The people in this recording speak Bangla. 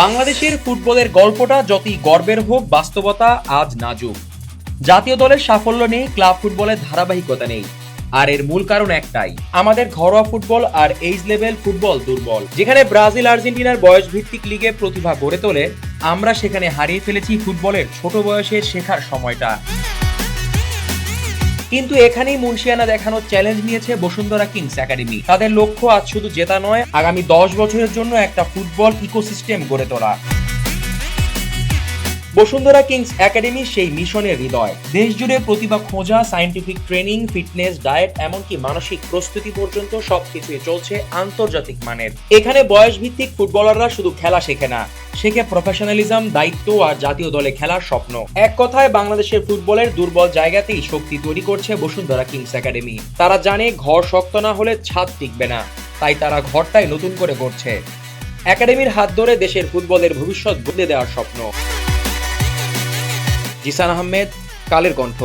বাংলাদেশের ফুটবলের গল্পটা যতই গর্বের হোক, বাস্তবতা আজ নাজুক। জাতীয় দলের সাফল্য নেই ক্লাব ফুটবলের ধারাবাহিকতা নেই। আর এর মূল কারণ একটাই, আমাদের ঘরোয়া ফুটবল আর এইজ লেভেল ফুটবল দুর্বল। যেখানে ব্রাজিল আর্জেন্টিনার বয়স ভিত্তিক লিগে প্রতিভা গড়ে তোলে, আমরা সেখানে হারিয়ে ফেলেছি ফুটবলের ছোট বয়সে শেখার সময়টা। কিন্তু এখানেই মুন্সিয়ানা দেখানো চ্যালেঞ্জ নিয়েছে বসুন্ধরা কিংস একাডেমি তাদের লক্ষ্য আজ শুধু জেতা নয়, আগামী দশ বছরের জন্য একটা ফুটবল ইকোসিস্টেম গড়ে তোলা। বসুন্ধরা কিংস একাডেমি সেই মিশনের হৃদয়। দেশ জুড়ে প্রতিভা খোঁজা সায়েন্টিফিক ট্রেনিং ফিটনেস ডায়েট এমনকি মানসিক প্রস্তুতি পর্যন্ত সবকিছুই চলছে আন্তর্জাতিক মানের। এখানে বয়স ভিত্তিক ফুটবলাররা শুধু খেলা শেখে না, শেখে প্রফেশনালিজম দায়িত্ব আর জাতীয় দলে খেলার স্বপ্ন। এক কথায়, বাংলাদেশের ফুটবলের দুর্বল জায়গাতেই শক্তি তৈরি করছে বসুন্ধরা কিংস একাডেমি। তারা জানে ঘর শক্ত না হলে ছাদ টিকবে না, তাই তারা ঘরটাই নতুন করে গড়ছে। একাডেমির হাত ধরে দেশের ফুটবলের ভবিষ্যৎ বদলে দেওয়ার স্বপ্ন। জিসান আহমেদ কালের কণ্ঠ।